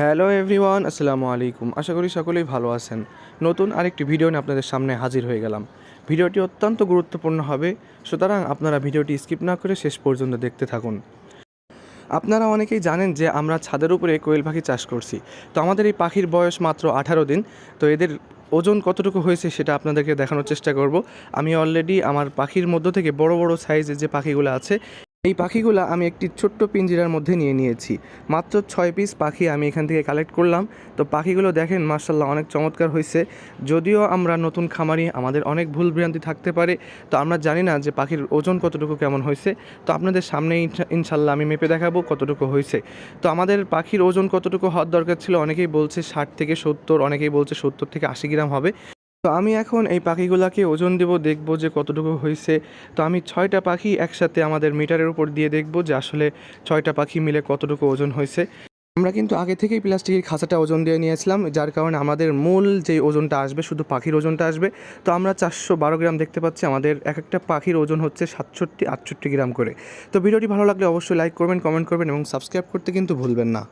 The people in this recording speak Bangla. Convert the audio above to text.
হ্যালো এভরিওয়ান, আসসালামু আলাইকুম। আশা করি সকলেই ভালো আছেন। নতুন আরেকটি ভিডিও নিয়ে আপনাদের সামনে হাজির হয়ে গেলাম। ভিডিওটি অত্যন্ত গুরুত্বপূর্ণ হবে, সুতরাং আপনারা ভিডিওটি স্কিপ না করে শেষ পর্যন্ত দেখতে থাকুন। আপনারা অনেকেই জানেন যে আমরা ছাদের উপরে কোয়েল পাখি চাষ করছি। তো আমাদের এই পাখির বয়স মাত্র আঠারো দিন, তো এদের ওজন কতটুকু হয়েছে সেটা আপনাদেরকে দেখানোর চেষ্টা করব। আমি অলরেডি আমার পাখির মধ্য থেকে বড় বড় সাইজের যে পাখিগুলো আছে এই পাখিগুলো আমি একটি ছোট্ট পিঞ্জিরার মধ্যে নিয়ে নিয়েছি। মাত্র ছয় পিস পাখি আমি এখান থেকে কালেক্ট করলাম। তো পাখিগুলো দেখেন মার্শাল্লাহ অনেক চমৎকার হয়েছে যদিও আমরা নতুন খামারি, আমাদের অনেক ভুল ভ্রান্তি থাকতে পারে। তো আমরা জানি না যে পাখির ওজন কতটুকু কেমন হয়েছে তো আপনাদের সামনে ইনশাল্লাহ আমি মেপে দেখাবো কতটুকু হয়েছে তো আমাদের পাখির ওজন কতটুকু হওয়ার দরকার ছিল? অনেকেই বলছে ষাট থেকে সত্তর, অনেকেই বলছে সত্তর থেকে আশি গ্রাম হবে। তো আমি এখন এই পাখিগুলোকে ওজন দেব, দেখব যে কতটুকু হয়েছে। তো আমি ছয়টা পাখি একসাথে আমাদের মিটারের উপর দিয়ে দেখব যে আসলে ছয়টা পাখি মিলে কতটুকু ওজন হয়েছে। আমরা কিন্তু আগে থেকেই প্লাস্টিকের খাঁচাটা ওজন দিয়ে নিয়েছিলাম, যার কারণে আমাদের মূল যে ওজনটা আসবে শুধু পাখির ওজনটা আসবে। তো আমরা চারশো বারো গ্রাম দেখতে পাচ্ছি, আমাদের এক একটা পাখির ওজন হচ্ছে সাতষট্টি আটষট্টি গ্রাম করে। তো ভিডিওটি ভালো লাগলে অবশ্যই লাইক করবেন, কমেন্ট করবেন এবং সাবস্ক্রাইব করতে কিন্তু ভুলবেন না।